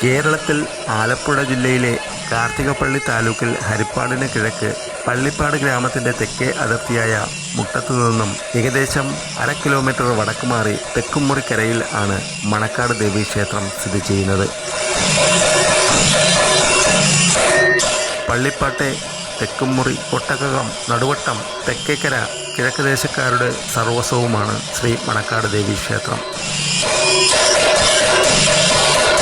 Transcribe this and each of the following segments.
കേരളത്തിൽ ആലപ്പുഴ ജില്ലയിലെ കാർത്തികപ്പള്ളി താലൂക്കിൽ ഹരിപ്പാടിന് കിഴക്ക് പള്ളിപ്പാട് ഗ്രാമത്തിന്റെ തെക്കേ അതിർത്തിയായ മുട്ടത്തു നിന്നും ഏകദേശം അര കിലോമീറ്റർ വടക്ക് മാറി തെക്കുമുറിക്കരയിൽ ആണ് മണക്കാട് ദേവീ ക്ഷേത്രം സ്ഥിതി ചെയ്യുന്നത്. പള്ളിപ്പാട്ടെ തെക്കുംമുറി ഒട്ടകകം നടുവട്ടം തെക്കേക്കര കിഴക്കുദേശക്കാരുടെ സർവസ്വവുമാണ് ശ്രീ മണക്കാട് ദേവി ക്ഷേത്രം.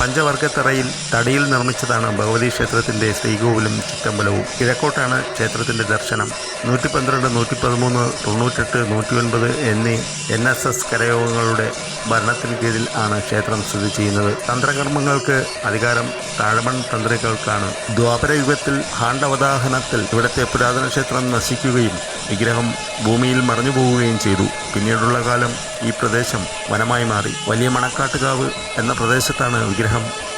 പഞ്ചവർഗത്തറയിൽ തടിയിൽ നിർമ്മിച്ചതാണ് ഭഗവതി ക്ഷേത്രത്തിന്റെ ശ്രീകോവിലും ചിറ്റമ്പലവും. കിഴക്കോട്ടാണ് ക്ഷേത്രത്തിന്റെ ദർശനം. നൂറ്റി പന്ത്രണ്ട് നൂറ്റി പതിമൂന്ന് തൊണ്ണൂറ്റെട്ട് നൂറ്റി ഒൻപത് എന്നീ എൻ എസ് എസ് കരയോഗങ്ങളുടെ ഭരണത്തിന് കീഴിൽ ആണ് ക്ഷേത്രം സ്ഥിതി ചെയ്യുന്നത്. തന്ത്രകർമ്മങ്ങൾക്ക് അധികാരം താഴമൺ തന്ത്രികൾക്കാണ്. ദ്വാപരയുഗത്തിൽ ഹാണ്ഡവദാഹനത്തിൽ ഇവിടുത്തെ പുരാതന ക്ഷേത്രം നശിക്കുകയും വിഗ്രഹം ഭൂമിയിൽ മറഞ്ഞു പോവുകയും ചെയ്തു. പിന്നീടുള്ള കാലം ഈ പ്രദേശം വനമായി മാറി. വലിയ മണക്കാട്ടുകാവ് എന്ന പ്രദേശത്താണ് വിഗ്രഹം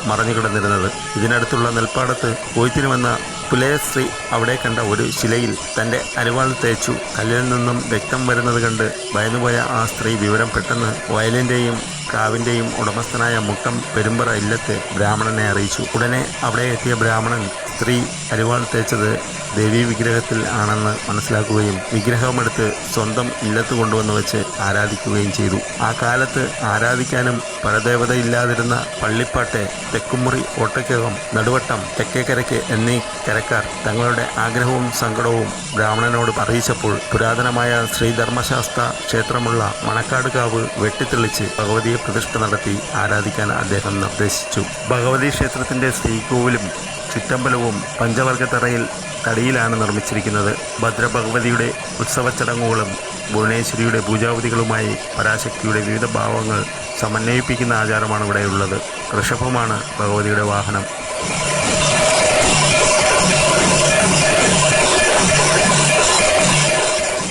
മറഞ്ഞു കിടന്നിരുന്നത് ഇതിനടുത്തുള്ള നെൽപ്പാടത്ത് കൊയ്ത്തിനു വന്ന സ്ത്രീ അവിടെ കണ്ട ഒരു ശിലയിൽ തന്റെ അരിവാൾ തേച്ചു. കല്ലിൽ നിന്നും രക്തം വരുന്നത് കണ്ട് ഭയന്നുപോയ ആ സ്ത്രീ വിവരം പെട്ടെന്ന് വയലിന്റെയും കാവിന്റെയും ഉടമസ്ഥനായ മുട്ടം പെരുമ്പറ ഇല്ലത്തെ ബ്രാഹ്മണനെ അറിയിച്ചു. ഉടനെ അവിടെ എത്തിയ ബ്രാഹ്മണൻ സ്ത്രീ അരിവാൾ തേച്ചത് ദേവീ വിഗ്രഹത്തിൽ ആണെന്ന് മനസ്സിലാക്കുകയും വിഗ്രഹമെടുത്ത് സ്വന്തം ഇല്ലത്ത് കൊണ്ടുവന്ന് വെച്ച് ആരാധിക്കുകയും ചെയ്തു. ആ കാലത്ത് ആരാധിക്കാനും പരദേവതയില്ലാതിരുന്ന പള്ളിപ്പാട്ടെ തെക്കുമുറി ഓട്ടക്കകം നടുവട്ടം തെക്കേക്കരയ്ക്ക് എന്നീ കരക്കാർ തങ്ങളുടെ ആഗ്രഹവും സങ്കടവും ബ്രാഹ്മണനോട് അറിയിച്ചപ്പോൾ പുരാതനമായ ശ്രീധർമ്മശാസ്ത്ര ക്ഷേത്രമുള്ള മണക്കാട് കാവ് വെട്ടിത്തെളിച്ച് ഭഗവതിയെ പ്രതിഷ്ഠ നടത്തി ആരാധിക്കാൻ അദ്ദേഹം നിർദ്ദേശിച്ചു. ഭഗവതി ക്ഷേത്രത്തിന്റെ ശ്രീകോവിലും ചുറ്റമ്പലവും പഞ്ചവർഗത്തറയിൽ തടിയിലാണ് നിർമ്മിച്ചിരിക്കുന്നത്. ഭദ്രഭഗവതിയുടെ ഉത്സവ ചടങ്ങുകളും ഭുവനേശ്വരിയുടെ പൂജാവിധികളുമായി പരാശക്തിയുടെ വിവിധ ഭാവങ്ങൾ സമന്വയിപ്പിക്കുന്ന ആചാരമാണ് ഇവിടെയുള്ളത്. ഋഷഭമാണ് ഭഗവതിയുടെ വാഹനം.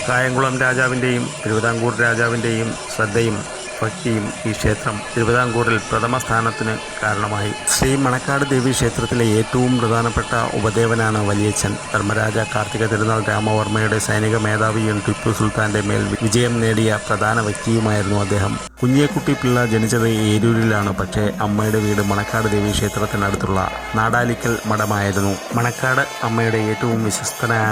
കായംകുളം രാജാവിന്റെയും തിരുവിതാംകൂർ രാജാവിന്റെയും ശ്രദ്ധയും ഭക്തിയും ഈ ക്ഷേത്രം തിരുവിതാംകൂറിൽ പ്രഥമ സ്ഥാനത്തിന് കാരണമായി. ശ്രീ മണക്കാട് ദേവി ക്ഷേത്രത്തിലെ ഏറ്റവും പ്രധാനപ്പെട്ട ഉപദേവനാണ് വലിയച്ഛൻ. ധർമ്മരാജ കാർത്തിക തിരുനാൾ രാമവർമ്മയുടെ സൈനിക മേധാവിയും ടിപ്പു സുൽത്താന്റെ മേൽ വിജയം നേടിയ പ്രധാന വ്യക്തിയുമായിരുന്നു അദ്ദേഹം. കുഞ്ഞേക്കുട്ടി പിള്ള ജനിച്ചത് ഏരൂരിലാണ്. പക്ഷേ അമ്മയുടെ വീട് മണക്കാട് ദേവി ക്ഷേത്രത്തിനടുത്തുള്ള നാടാലിക്കൽ മഠമായിരുന്നു. മണക്കാട് അമ്മയുടെ ഏറ്റവും വിശ്വസ്തനായ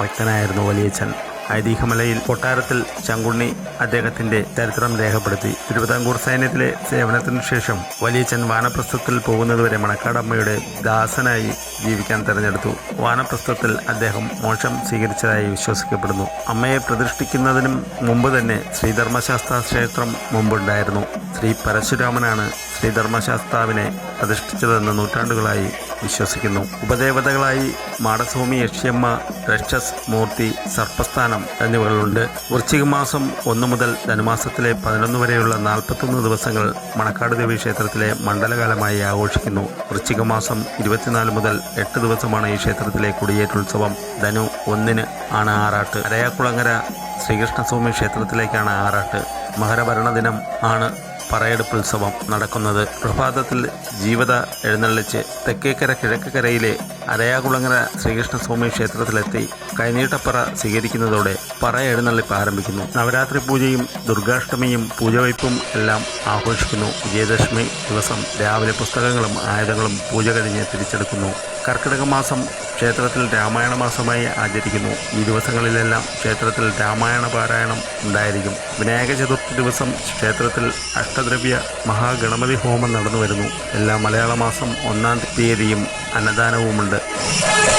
ഭക്തനായിരുന്നു വലിയച്ഛൻ. ഐതിഹ്യമലയിൽ കൊട്ടാരത്തിൽ ശങ്കുണ്ണി അദ്ദേഹത്തിന്റെ ചരിത്രം രേഖപ്പെടുത്തി. തിരുവിതാംകൂർ സൈന്യത്തിലെ സേവനത്തിനു ശേഷം വലിയച്ഛൻ വാനപ്രസ്ഥത്തിൽ പോകുന്നതുവരെ മണക്കാടമ്മയുടെ ദാസനായി ജീവിക്കാൻ തെരഞ്ഞെടുത്തു. വാനപ്രസ്ഥത്തിൽ അദ്ദേഹം മോശം സ്വീകരിച്ചതായി വിശ്വസിക്കപ്പെടുന്നു. അമ്മയെ പ്രതിഷ്ഠിക്കുന്നതിനും മുമ്പ് തന്നെ ശ്രീധർമ്മശാസ്ത്ര ക്ഷേത്രം മുമ്പുണ്ടായിരുന്നു. ശ്രീ പരശുരാമനാണ് ശ്രീധർമ്മശാസ്താവിനെ പ്രതിഷ്ഠിച്ചതെന്ന് നൂറ്റാണ്ടുകളായി വിശ്വസിക്കുന്നു. ഉപദേവതകളായി മാടസ്വാമി യക്ഷിയമ്മ രക്ഷസ് മൂർത്തി സർപ്പസ്ഥാനം എന്നിവകളുണ്ട് വൃശ്ചിക മാസം ഒന്ന് മുതൽ ധനുമാസത്തിലെ പതിനൊന്ന് വരെയുള്ള നാൽപ്പത്തൊന്ന് ദിവസങ്ങൾ മണക്കാട് ദേവി ക്ഷേത്രത്തിലെ മണ്ഡലകാലമായി ആഘോഷിക്കുന്നു. വൃശ്ചിക മാസം ഇരുപത്തിനാല് മുതൽ എട്ട് ദിവസമാണ് ഈ ക്ഷേത്രത്തിലെ കുടിയേറ്റുത്സവം. ധനു ഒന്നിന് ആണ് ആറാട്ട്. അരയാക്കുളങ്ങര ശ്രീകൃഷ്ണസ്വാമി ക്ഷേത്രത്തിലേക്കാണ് ആറാട്ട്. മകരഭരണ ദിനം ആണ് പറയെടുപ്പുത്സവം നടക്കുന്നത് പ്രഭാതത്തിൽ ജീവത എഴുന്നള്ളിച്ച് തെക്കേക്കര കിഴക്കരയിലെ അരയാകുളങ്ങര ശ്രീകൃഷ്ണസ്വാമി ക്ഷേത്രത്തിലെത്തി കൈനീട്ടപ്പറ സ്വീകരിക്കുന്നതോടെ പറ എഴുന്നള്ളിപ്പ് ആരംഭിക്കുന്നു. നവരാത്രി പൂജയും ദുർഗാഷ്ടമിയും പൂജവയ്പും എല്ലാം ആഘോഷിക്കുന്നു. വിജയദശമി ദിവസം രാവിലെ പുസ്തകങ്ങളും ആയുധങ്ങളും പൂജ കഴിഞ്ഞ് തിരിച്ചെടുക്കുന്നു. കർക്കിടക മാസം ക്ഷേത്രത്തിൽ രാമായണ മാസമായി ആചരിക്കുന്നു. ഈ ദിവസങ്ങളിലെല്ലാം ക്ഷേത്രത്തിൽ രാമായണ പാരായണം ഉണ്ടായിരിക്കും. വിനായക ചതുർത്ഥി ദിവസം ക്ഷേത്രത്തിൽ അഷ്ടദ്രവ്യ മഹാഗണപതി ഹോമം നടന്നു വരുന്നു എല്ലാ മലയാള മാസം ഒന്നാം തീയതിയും അന്നദാനവുമുണ്ട്. Shut up!